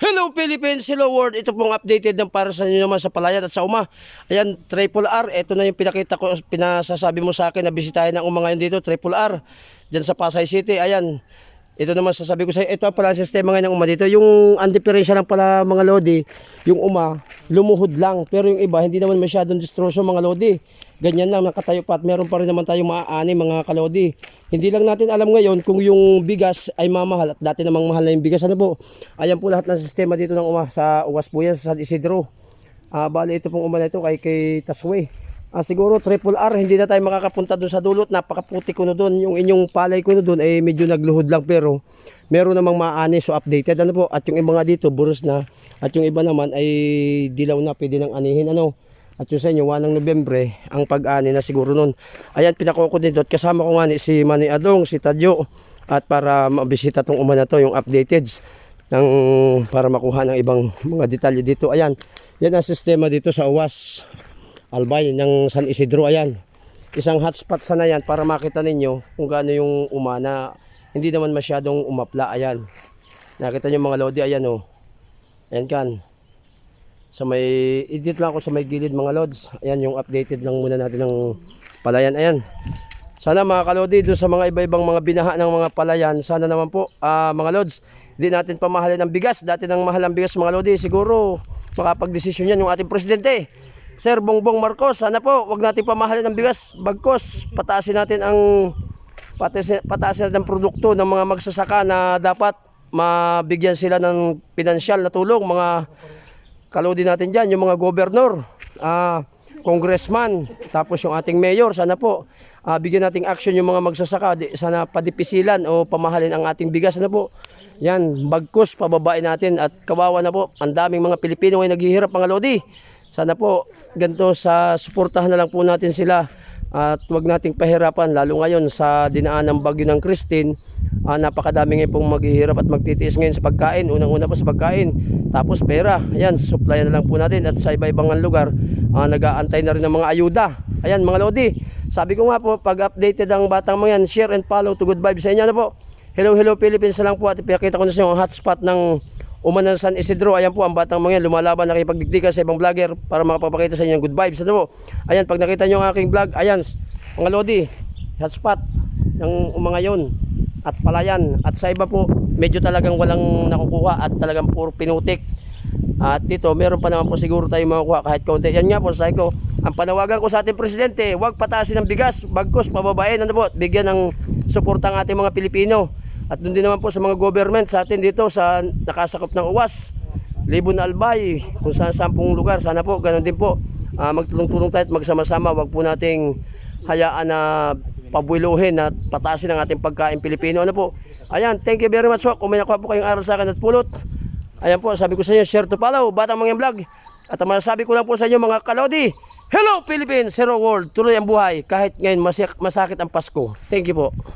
Hello Philippines, hello world. Ito pong updated ng para sa inyo naman sa Palayan at sa Uma. Ayan, Triple R. Ito na yung pinakita ko, pinasasabi mo sa akin na bisitahin ng Uma ngayon dito, Triple R. Diyan sa Pasay City. Ayan, ito naman sasabi ko sa ito pala ang sistema ngayon ng Uma dito. Yung ang diferensya lang pala mga Lodi, yung Uma, lumuhod lang. Pero yung iba, hindi naman masyadong distroso mga Lodi. Ganyan lang, nakatayo pa at meron pa rin naman tayong maaani mga kalodi. Hindi lang natin alam ngayon kung yung bigas ay mamahal at dati namang mahal na yung bigas. Ano po? Ayan po lahat ng sistema dito ng uma sa uwas po yan sa San Isidro. Ah, bali ito pong uma na ito kay, kay Taswe. Ah, siguro triple R, hindi na tayo makakapunta doon sa dulot. Napakaputi ko na doon. Yung inyong palay ko na doon ay medyo nagluhod lang pero meron namang maani so updated. Ano po? At yung nga dito, buros na. At yung iba naman ay dilaw na, pwede nang anihin. Ano? At yung sa inyo, wanang Nobyembre, ang pag-ani na siguro nun. Ayan, pinakoko dito. At kasama ko nga ni si Manny Adong, si Tadyo. At para mabisita tong uma na to, yung updated. Ng, para makuha ng ibang mga detalye dito. Ayan, yan ang sistema dito sa UWAS. Albay ng San Isidro. Ayan, isang hotspot sana yan para makita ninyo kung gaano yung uma na hindi naman masyadong umapla. Ayan, nakita nyo mga lodi. Ayan o. Oh. Ayan kan sa may edit lang ako sa may gilid mga lods ayan yung updated lang muna natin ng palayan ayan sana mga kalodi doon sa mga iba-ibang mga binaha ng mga palayan sana naman po ah, mga lods hindi natin pamahalin ang bigas dati nang mahal ang bigas mga lodi siguro makapagdesisyon yan yung ating presidente Sir Bongbong Marcos sana po wag natin pamahalin ang bigas bagkos pataasin natin ang pataasin, natin ang produkto ng mga magsasaka na dapat mabigyan sila ng pinansyal na tulong mga kalodi natin dyan, yung mga gobernur, ah, congressman, tapos yung ating mayor, sana po ah, bigyan nating action yung mga magsasaka, di, sana padipisilan o pamahalin ang ating bigas, sana po. Yan, bagkus, pababain natin at kawawa na po, ang daming mga Pilipino ay naghihirap mga lodi. Sana po, ganito sa suportahan na lang po natin sila. At wag nating pahirapan lalo ngayon sa dinaan ng bagyo ng Christine ah, napakadami ngayon pong maghihirap at magtitiis ngayon sa pagkain. Unang-una po sa pagkain tapos pera. Ayan supply na lang po natin at sa iba-ibang lugar ah, nag-aantay na rin ng mga ayuda. Ayan mga lodi sabi ko nga po pag updated ang batang mga yan share and follow to good vibes sa inyo. Na po? Hello hello Philippines lang po. At pinakita ko na sa inyo ang hotspot ng Umanan San Isidro, ayan po ang batang mga lumalaban nakipagdigdigan sa ibang vlogger para makapapakita sa inyo ng good vibes. Ano po? Ayan, pag nakita nyo ang aking vlog, ayan, mga lodi, hotspot ng mga yon at palayan. At sa iba po, medyo talagang walang nakukuha at talagang puro pinutik. At dito, meron pa naman po siguro tayo makukuha kahit kaunti. Yan nga po, sabi ko, ang panawagan ko sa ating presidente, huwag pataasin ng bigas, bagkos, pababain, ano po, bigyan ng suporta ang ating mga Pilipino. At doon din naman po sa mga government sa atin dito sa nakasakop ng UWAS, Libon Albay, kung saan saan lugar. Sana po, ganun din po. ah, magtulong-tulong tayo at magsama-sama. Huwag po nating hayaan na pabuiluhin at pataasin ang ating pagkain Pilipino. Ano po? Ayan, thank you very much po. Kung may nakuha po kayong aral sa akin at pulot. Ayan po, sabi ko sa inyo, share to follow, Batang Mga Vlog. At ang masasabi ko lang po sa inyo mga kalodi, Hello Philippines, Hello World, tuloy ang buhay kahit ngayon masyak- masakit ang Pasko. Thank you po.